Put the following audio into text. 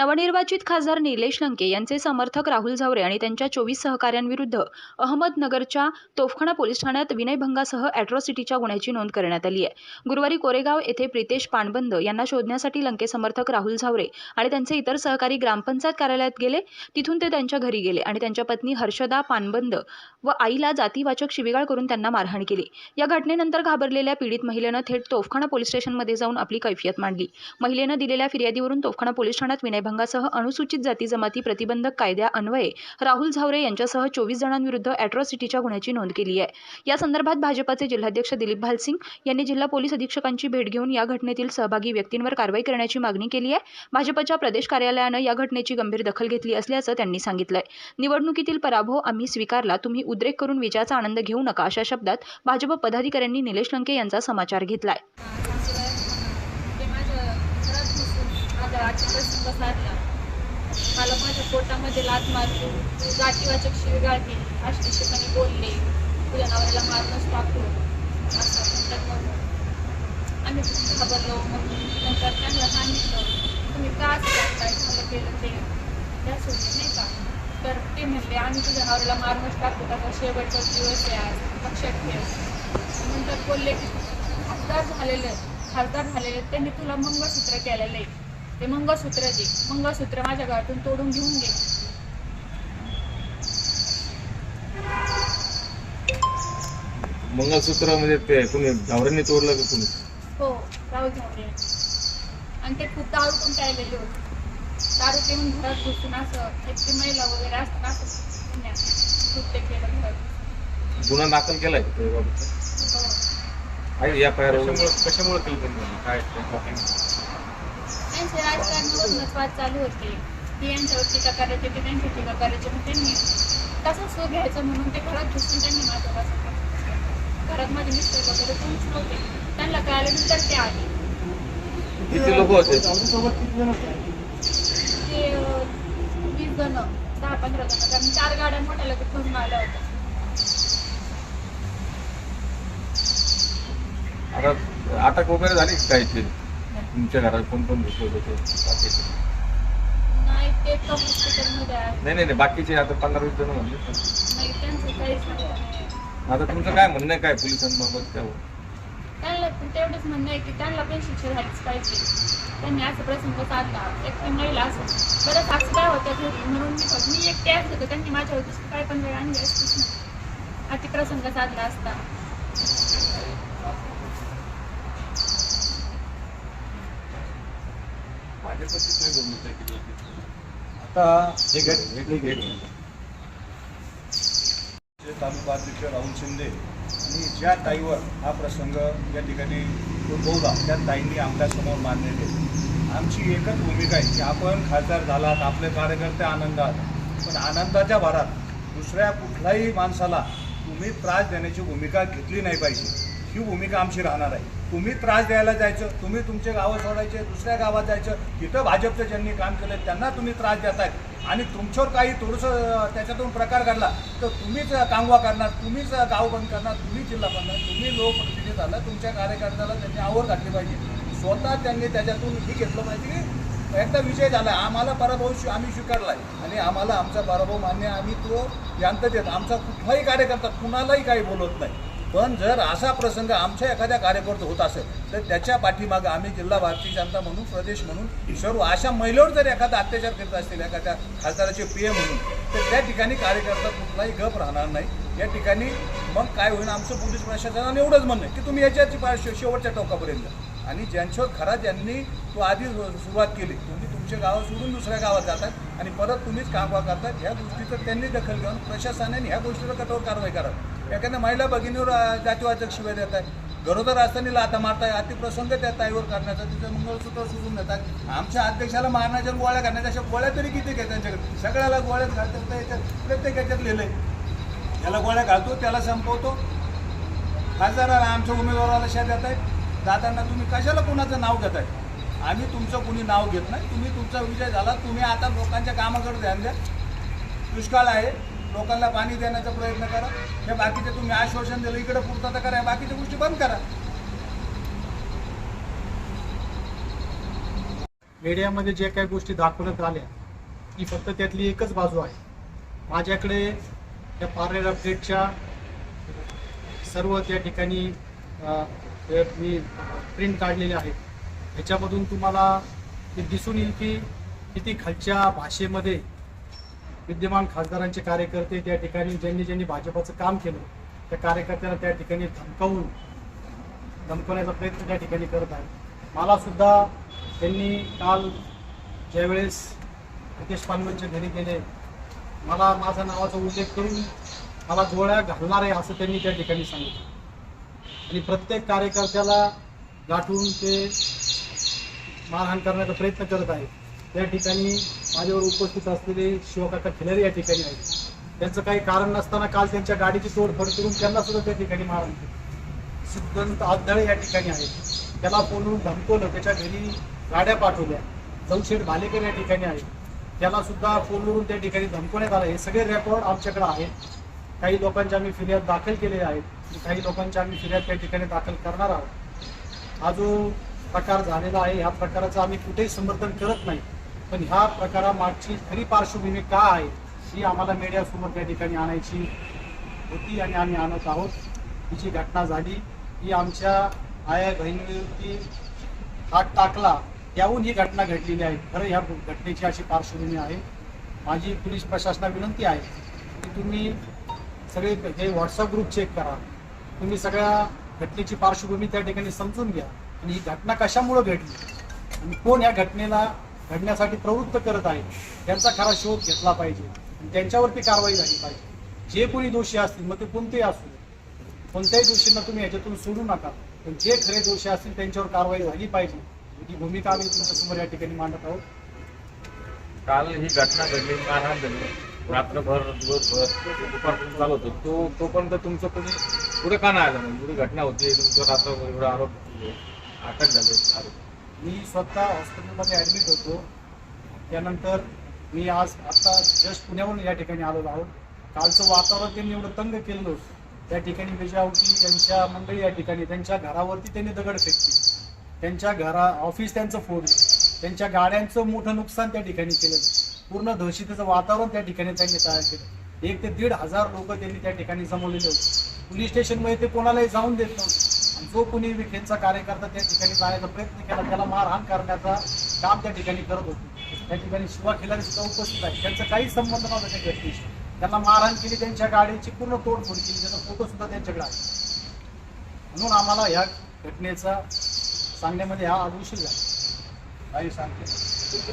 नवनिर्वाचित खासदार निलेश लंके यांचे समर्थक राहुल झावरे आणि त्यांच्या चोवीस सहकाऱ्यांविरुद्ध अहमदनगरच्या तोफखाना पोलीस ठाण्यात विनयभंगासह अॅट्रॉसिटीच्या गुन्ह्याची नोंद करण्यात आली आहे. गुरुवारी कोरेगाव येथे प्रितेश पाणबंद यांना शोधण्यासाठी लंके समर्थक राहुल झावरे आणि त्यांचे इतर सहकारी ग्रामपंचायत कार्यालयात गेले. तिथून ते त्यांच्या घरी गेले आणि त्यांच्या पत्नी हर्षदा पानबंद व आईला जातीवाचक शिवीगाळ करून त्यांना मारहाण केली. या घटनेनंतर घाबरलेल्या पीडित महिलेनं थेट तोफखाना पोलीस स्टेशनमध्ये जाऊन आपली कैफियत मांडली. महिलेनं दिलेल्या फिर्यादीवरून तोफखाना पोलीस ठाण्यात विनयभंगासह अनुसूचित जाती जमाती प्रतिबंधक कायद्याअन्वये राहुल झावरे यांच्यासह चोवीस जणांविरुद्ध अॅट्रॉसिटीच्या गुन्ह्याची नोंद केली आहे. या संदर्भात भाजपाचे जिल्हाध्यक्ष दिलीप भालसिंग यांनी जिल्हा पोलीस अधीक्षकांची भेट घेऊन या घटनेतील सहभागी व्यक्तींवर कारवाई करण्याची मागणी केली आहे. भाजपच्या प्रदेश कार्यालयानं या घटनेची गंभीर दखल घेतली असल्याचं त्यांनी सांगितलंय. निवडणुकीतील पराभव आम्ही स्वीकारला तुम्ही उद्रेक करून विजयाचा आनंद घेऊ नका अशा शब्दात भाजप पदाधिकाऱ्यांनी निलेश लंके यांचा समाचार घेतलाय ते माझ्या घरात घुसून माझा आजचा प्रसंग साधला मला माझ्या पोटामध्ये लात मारली गाठीवाचक शिवीगाळ केली आश्लेषपणे बोलले तुझ्या नवऱ्याला मारूनच टाकू. असं नंतर मग. आम्ही खूप घाबरलो. मग नंतर त्यांना सांगितलं तुम्ही का असं करताय? झालं केलं ते. त्यासाठी नाही का? तर ते म्हणले आम्ही तुझ्या नवऱ्याला मारूनच टाकू. त्याचा शेवटचा दिवस आहे आज. लक्षात ठेव. नंतर बोलले की खासदार झालेलं खासदार झालेले. त्यांनी तुला मंगळसूत्र केलेलं. आहे ते मंगळसूत्र दे. मंगळसूत्र माझ्या घरातून तोडून घेऊन घे. मंगळसूत्र म्हणजे ते कुणी धावऱ्यांनी तोडलं का कुणी? हो राहुल झाले आणि ते खूप दारू पण प्यायलेले होते. दारू पिऊन घरात घुसून असं एकटी महिला वगैरे असतात असं पुण्यात कृत्य केलं घरात. गुन्हा दाखल केलाय का त्याबाबत? हो. आहे या पायर कशामुळे कशामुळे केलं त्यांनी? काय? त्यांचे राजकारणावरूनच वाद चालू होते. की यांच्यावर टीका करायचे ते त्यांची टीका करायचे मग त्यांनी तसंच सो घ्यायचं म्हणून ते घरात घुसून त्यांनी माझं कसं घरात माझे मिस्टर वगैरे कोणीच नव्हते. त्यांना कळाल्यानंतर ते आले. किती लोक होते? ते वीस जण दहा पंधरा जण. कारण चार गाड्या मोठ्या लगेच घेऊन आल्या होत्या. आता अटक वगैरे झाली का काय तुमच्या घरात कोण कोण घुसले होते? बाकीचे. नाही ते तर हॉस्पिटलमध्ये आहे. नाही नाही नाही, बाकीचे आता पंधरा वीस जण म्हणले तर. नाही त्यांचं काहीच नाही. आता तुमचं काय म्हणणं आहे? काय पोलिसांबाबत त्यावर त्यांना पण तेवढंच म्हणणं आहे की त्यांना पण शिक्षा झालीच पाहिजे. त्यांनी असं प्रसंग साधला. एकटी महिला असं. बरं होत्या घरी? म्हणून मी फक्त मी एकटे त्यांनी माझ्या होती काय पण वेळ आणली असतीच ना. अति प्रसंग साधला असता. आता हे घे हे गेट तालुका अध्यक्ष राहुल शिंदे आणि ज्या ताईवर हा प्रसंग या ठिकाणी उद्भवला त्या ताईंनी आमच्यासमोर मांडलेले. आमची एकच भूमिका आहे की आपण खासदार झालात आपले कार्यकर्ते आनंदात पण आनंदाच्या भारात दुसऱ्या कुठल्याही माणसाला तुम्ही त्रास देण्याची भूमिका घेतली नाही पाहिजे. ही भूमिका आमची राहणार आहे. तुम्ही त्रास द्यायला जायचं तुम्ही तुमचे गावं सोडायचे दुसऱ्या गावात जायचं तिथं भाजपचं ज्यांनी काम केलं त्यांना तुम्ही त्रास देताय आणि तुमच्यावर काही थोडंसं त्याच्यातून प्रकार घडला तर तुम्हीच कांगवा करणार तुम्हीच गाव बंद करणार तुम्ही जिल्हा बंद तुम्ही लोकप्रतिनिधी झाला तुमच्या कार्यकर्त्याला त्यांनी आवड घातली पाहिजे. स्वतः त्यांनी त्याच्यातून हे घेतलं पाहिजे की एकदा विजय झाला आम्हाला पराभव शि आम्ही स्वीकारलाय. आणि आम्हाला आमचा पराभव मान्य आम्ही तो यांत देत आमचा कुठलाही कार्यकर्ता कुणालाही काही बोलत नाही. पण जर असा प्रसंग आमच्या एखाद्या कार्यकर्ते होत असेल तर त्याच्या पाठीमागं आम्ही जिल्हा भारतीय जनता म्हणून प्रदेश म्हणून सर्व अशा महिलेवर जर एखादा अत्याचार करत असतील एखाद्या खासदाराचे पीए म्हणून तर त्या ठिकाणी कार्यकर्ता कुठलाही गप राहणार नाही. या ठिकाणी मग काय होईल आमचं पोलीस प्रशासनाने एवढंच म्हणणं आहे की तुम्ही याच्याची पा- शेवटच्या टोकापर्यंत आणि ज्यांच्यावर खरा ज्यांनी तो आधी सुरुवात केली तुम्ही तुमच्या गावात सोडून दुसऱ्या गावात जातात आणि परत तुम्हीच कामवा करतात ह्या गोष्टीचं त्यांनी दखल घेऊन प्रशासनाने ह्या गोष्टीला कठोर कारवाई करावी. एखाद्या महिला भगिनीवर जातीवाचक शिवाय देत आहे गरोदर असताना लाथा मारताय अतिप्रसंग त्या ताईवर करण्याचा तिचं मंगळसूत्र सोडून देतात आमच्या अध्यक्षाला मारण्याच्या गोळ्या घालण्याच्या अशा गोळ्या तरी किती घ्या त्यांच्याकडे सगळ्याला गोळ्यात घालतात तर याच्यात? प्रत्येक याच्यात लिहिलंय. त्याला गोळ्या घालतो त्याला संपवतो. खासदाराला आमच्या उमेदवाराला शा देत आहेत. जाताना तुम्ही कशाला कोणाचं नाव घेत आहे आम्ही तुमचं कुणी नाव घेत नाही. तुम्ही तुमचा विजय झाला. तुम्ही आता लोकांच्या कामाकडे ध्यान द्या. दुष्काळ आहे. लोकांना पाणी देण्याचा प्रयत्न करा. हे बाकीचे तुम्ही आश्वासन दिलं इकडे पूर्तता करा बाकीच्या गोष्टी बंद करा. मीडियामध्ये जे काही गोष्टी दाखवण्यात आल्या ती फक्त त्यातली एकच बाजू आहे. माझ्याकडे त्या पार्लर अपडेटच्या सर्व त्या ठिकाणी मी प्रिंट काढलेले आहेत. ह्याच्यामधून तुम्हाला ते दिसून येईल की किती खालच्या भाषेमध्ये विद्यमान खासदारांचे कार्यकर्ते त्या ठिकाणी ज्यांनी ज्यांनी भाजपाचं काम केलं त्या कार्यकर्त्यांना त्या ठिकाणी धमकावून धमकवण्याचा प्रयत्न त्या ठिकाणी करत आहे मला सुद्धा त्यांनी काल ज्यावेळेस रितेश पानवनच्या घरी गेले मला माझा नावाचा उल्लेख करून मला गोळ्या घालणार आहे असं त्यांनी त्या ठिकाणी सांगितलं. आणि प्रत्येक कार्यकर्त्याला गाठून ते मारहाण करण्याचा प्रयत्न करत आहेत. त्या ठिकाणी माझ्यावर उपस्थित असलेले शिवकाका खिलारी या ठिकाणी आहेत. त्यांचं काही कारण नसताना काल त्यांच्या गाडीची तोडफोड करून त्यांना सुद्धा त्या ठिकाणी मारण सिद्धांत आदळे या ठिकाणी आहेत. त्याला फोनवरून धमकवलं त्याच्या घरी गाड्या पाठवल्या. जमशेठ भालेकर या ठिकाणी आहेत. त्याला सुद्धा फोनवरून त्या ठिकाणी धमकवण्यात आलं. हे सगळे रेकॉर्ड आमच्याकडे आहेत. काही लोकांच्या आम्ही फिर्याद दाखल केलेल्या आहेत. काही लोकांच्या आम्ही फिर्याद त्या ठिकाणी दाखल करणार आहोत. हा जो प्रकार झालेला आहे ह्या प्रकाराचं आम्ही कुठेही समर्थन करत नाही. पण ह्या प्रकारामागची खरी पार्श्वभूमी का आहे ही आम्हाला मीडियासमोर त्या ठिकाणी आणायची होती आणि आम्ही आणत आहोत. ही जी घटना झाली. ही आमच्या आया बहिणीवरती हात टाकला. त्याहून ही घटना घडलेली आहे. खरं ह्या घटनेची अशी पार्श्वभूमी आहे. माझी पोलीस प्रशासना विनंती आहे की तुम्ही सगळे हे व्हॉट्सअप ग्रुप चेक करा. तुम्ही सगळ्या घटनेची पार्श्वभूमी त्या ठिकाणी समजून घ्या. आणि ही घटना कशामुळं घडली? आणि कोण या घटनेला घडण्यासाठी प्रवृत्त करत आहे त्यांचा खरा शोध घेतला पाहिजे. त्यांच्यावरती कारवाई झाली पाहिजे. जे कोणी दोषी असतील मग ते कोणतेही असू कोणत्याही दोषींना तुम्ही याच्यातून सोडू नका. पण जे खरे दोषी असतील त्यांच्यावर कारवाई झाली पाहिजे. ही भूमिका आम्ही तुमच्यासमोर या ठिकाणी मांडत आहोत. काल ही घटना घडली. मारहाण झाली रात्रभर दिवसभर दुपारपर्यंत चालू होतो. तो तोपर्यंत तुमचं कोणी पुढे का नाही आलं? म्हणजे घटना होती तुमचं रात्रभर एवढा आरोप अटक झाले आरोप मी स्वतः हॉस्पिटलमध्ये ॲडमिट होतो. त्यानंतर मी आज आत्ता जस्ट पुण्याहून या ठिकाणी आलेलो आहोत. कालचं वातावरण त्यांनी एवढं तंग केलं होतं त्या ठिकाणी बेजावटी यांच्या मंडळी या ठिकाणी त्यांच्या घरावरती त्यांनी दगड फेकली त्यांच्या घरा ऑफिस त्यांचं फोडलं. त्यांच्या गाड्यांचं मोठं नुकसान त्या ठिकाणी केलं. पूर्ण दहशतीचं वातावरण त्या ठिकाणी त्यांनी तयार केलं. एक ते दीड हजार लोक त्यांनी त्या ठिकाणी जमवलेले होते. पोलीस स्टेशनमध्ये ते कोणालाही जाऊन देत नव्हते. जो कोणी विखेंचा कार्यकर्ता त्या ठिकाणी जाण्याचा प्रयत्न केला त्याला मारहाण करण्याचा काम त्या ठिकाणी करत होते. त्या ठिकाणी शिवा खिलारी सुद्धा उपस्थित आहे त्यांचा काही संबंध नव्हता त्या घटनेशी त्यांना मारहाण केली त्यांच्या गाडीची पूर्ण तोडफोड केली त्याचा फोटो सुद्धा त्यांच्याकडे आहे. म्हणून आम्हाला ह्या घटनेचा सांगण्यामध्ये हा आज उशीर झाला. काही सांगते.